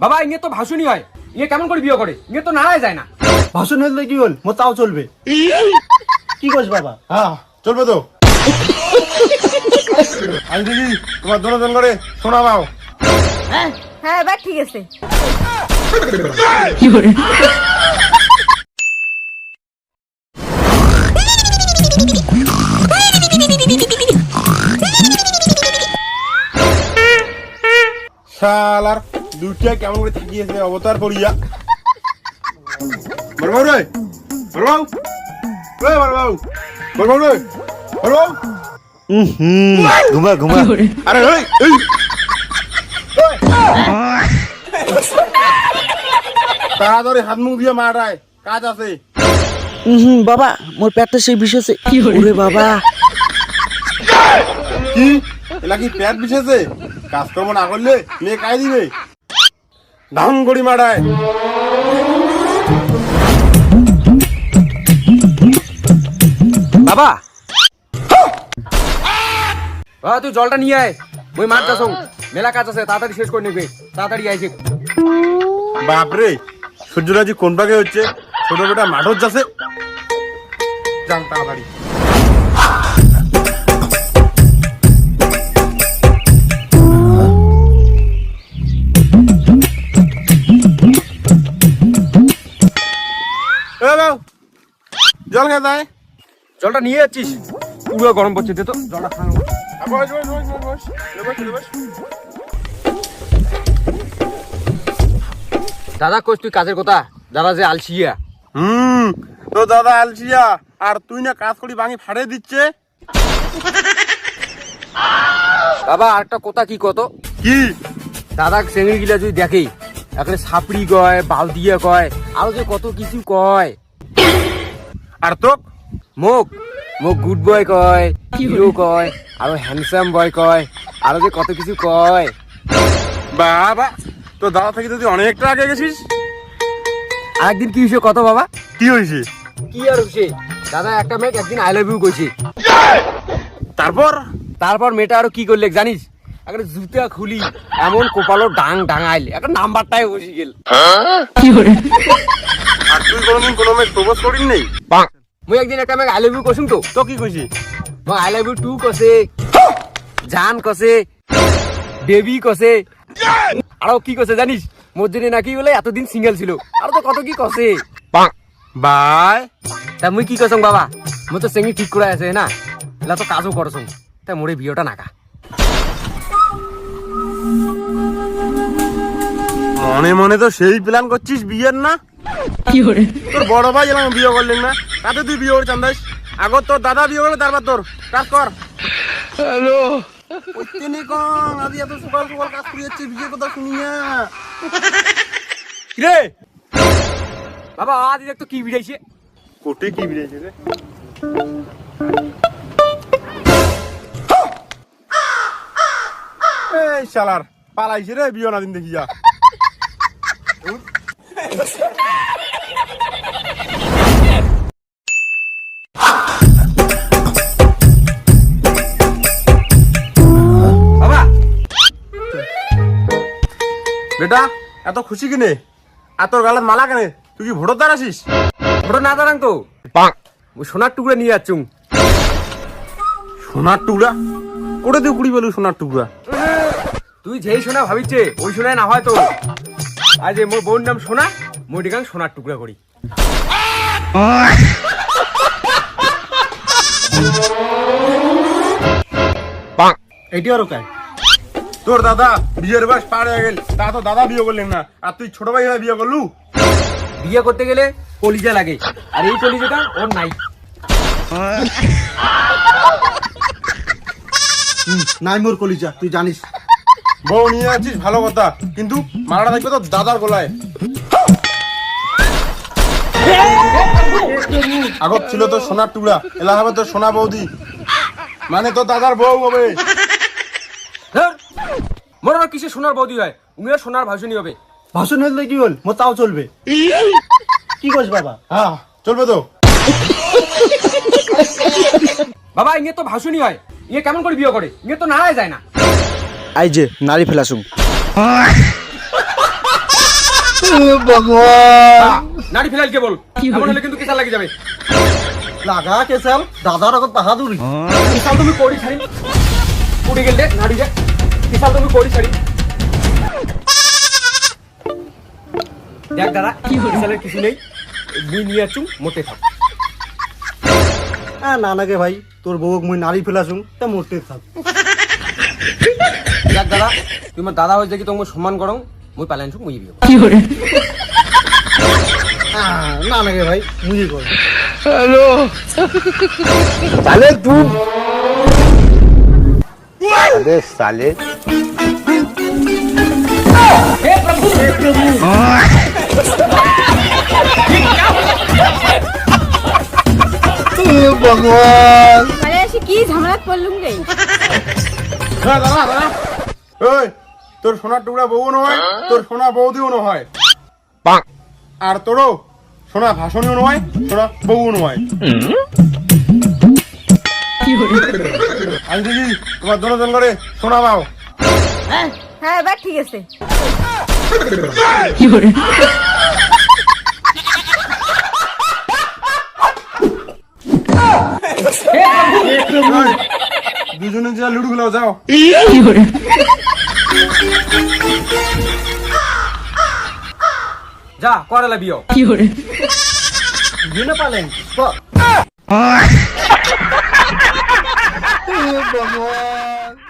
বাবা ইয়ে তো ভাসুনি হয়। ইয়ে কেমন করে বিয়ে করে? ইয়ে তো নাড়ায় যায় না। ভাসুন হলে কি হল? মোর তাও চলবে। কি করছ বাবা? হ্যাঁ চলবে তো। আজ দেখি তোমার দুজন করে শোনা পাও হ্যাঁ এবার ঠিক আছে। শালার দুইটা কেমন করে থাকিয়েছে অবতার করিয়া বড়বাবু রে বড়বাবু। রে বড়বাবু বড়বাবু রে বড়বাবু। ঘুমা ঘুমা। আরে এই এই। তাড়াতাড়ি হাত মুখ দিয়ে মারায় কাজ আছে। হুম বাবা মোর পেটটা সেই বিষেছে কি ওরে বাবা। কি? এলা কি পেট বিছেছে কাজকর্ম না করলে মেয়ে কাই দিবে? ধাম মারায় বাবা। বাবা তুই জলটা নিয়ে আয়। ওই মাঠ যাস মেলা কাজ আছে তাড়াতাড়ি শেষ করে নেবে। তাড়াতাড়ি আইছে বাপরে সূর্যরাজি কোন ভাগে হচ্ছে? ছোট বেটা মাঠত যাচ্ছে। যান তাড়াতাড়ি। খেয়ে দেয় জলটা নিয়ে যাচ্ছিস? পুরো গরম পড়ছে তো। জলটা বস। দাদা কোচ তুই কাজের কথা? দাদা যে আলসিয়া। হুম তো দাদা আলসিয়া আর তুই না কাজ করি ভাঙি ফাড়ে দিচ্ছে। বাবা আরেকটা কথা কি কত? কি? দাদা চেঙ্গি গিলা যদি দেখে এখানে সাপড়ি কয় বালদিয়া কয় আরও যে কত কিছু কয়। আর তো মোক মোক গুড বয় কয় হিরো কয় আরও হ্যান্ডসাম বয় কয় আরও যে কত কিছু কয়। বাবা তো দাদা থেকে তুই অনেকটা আগে গেছিস? আরেকদিন কি হয়েছে কত বাবা? কি হয়েছে কি আর হয়েছে দাদা একটা মেয়ে একদিন আই লাভ ইউ কইছে তারপর? তারপর মেয়েটা আরও কি করলে জানিস? একটা জুতা খুলি এমন কোপালো ডাং ডাঙাইল। একটা নাম্বারটাই বসে গেল। আর তুই কোনোদিন কোনো মেয়ে প্রপোজ করিস নেই মুই একদিন একটা মেয়ে আই লাভ ইউ কইছুম তো। তো কি কইছি মই আই লাভ ইউ টু কছে জান কছে বেবি কছে। আরও কি কছে জানিস মোর জন্য নাকি বলে এতদিন সিঙ্গেল ছিল। আর তো কত কি কছে? বাই। তা মুই কি কছং বাবা? মই তো চেঙ্গি ঠিক করে আছে না। এলা তো কাজও করছং তা মোরে বিয়েটা নাকা। মনে মনে তো সেই প্ল্যান করছিস বিয়ের না? কি করে? তোর বড় ভাই এলাম বিয়ে করলেন না। তাতে তুই বিয়ে করে চান্দাইস আগত তোর দাদা বিয়ে করলে তারপর তোর। কাজ কর। হ্যালো। কম আজ এত সকাল সকাল কাজ করে যাচ্ছে বিয়ের কথা শুনি না রে বাবা আজ দেখ তো কি বিড়াইছে। কোটে কি বিয়েছে রে? এই শালার পালাইছে রে বিয়ে না দিন দেখিয়া। বাবা! বেটা এত খুশি কিনে? আর তোর গালাত মালা কেনে? তুই কি ভোটর দ্বার আসিস? ছোট না দাঁড়াং তো। ওই সোনার টুকরা নিয়ে যাচ্ছুম সোনার টুকরা? করে তুই কুড়ি বলু সোনার টুকরা। তুই যেই সোনা ভাবিছে ওই সোনায় না হয় তো। আজ মোর বোন নাম সোনা মই ডিগাং সোনার টুকরা করি। এটি আরও তোর দাদা বিয়ের বয়স পার হয়ে গেল তা তো দাদা বিয়ে করলেন না আর তুই ছোট ভাই হয়ে বিয়ে করলু? বিয়ে করতে গেলে কলিজা লাগে আর এই কলিজাটা ওর নাই। নাই মোর কলিজা তুই জানিস। বউ নিয়ে আছিস ভালো কথা। কিন্তু মারাটা থাকবে তো দাদার গলায়। আগত ছিল তোর সোনার টুকরা এলা হবে তোর সোনা বৌদি। মানে তোর দাদার বউ হবে। ধর, মোর আবার কিসে সোনার বৌদি হয়? উমিয়া সোনার ভাসুনি হবে। ভাষণ হলে কি হল মোর তাও চলবে। কি করছ বাবা? হ্যাঁ চলবে তো। বাবা ইয়ে তো ভাসুনি হয়। ইয়ে কেমন করে বিয়ে করে? ইয়ে তো নাড়ায় যায় না। আই যে নারী ফেলাসুম নারী ফেলাইল কে বল? এমন হলে কিন্তু কিসা লাগে যাবে। লাগা কেসাল দাদার আগত বাহাদুরি কিসাল তুমি করি ছাড়ি। উড়ে গেলে নারী যে কিসাল তুমি করি ছাড়ি। দেখ দাদা কিসালের কিছু নেই। মুই নিয়ে আছু মোটে থাক। হ্যাঁ না ভাই তোর বউ মুই নারী ফেলাছুং তা মরতে থাক। দাদা তুই আমার দাদা হয়ে দেখি তোমার সম্মান করো? মুই পালাইন মুই বিয়ে হ্যাঁ, না নাগে ভাই মুই কর তাহলে তুই। আরে সালে। মানে এসে কি ঝামেলাত পড়লুম রে হ্যাঁ, দাদা দাদা। ওই তোর সোনার টুকরা বউ নয় তোর সোনা বৌদিও নয়। আর তোরও সোনা ভাষণীয় নয় সোনা বউ নয়। আজ দেখি তোমার দোনো করে সোনা পাও। হ্যাঁ এবার ঠিক আছে। দুজনে যা লুডু খেলাও যাও যা করালা বিয়ে বিয়ে না পালেন ভগবান।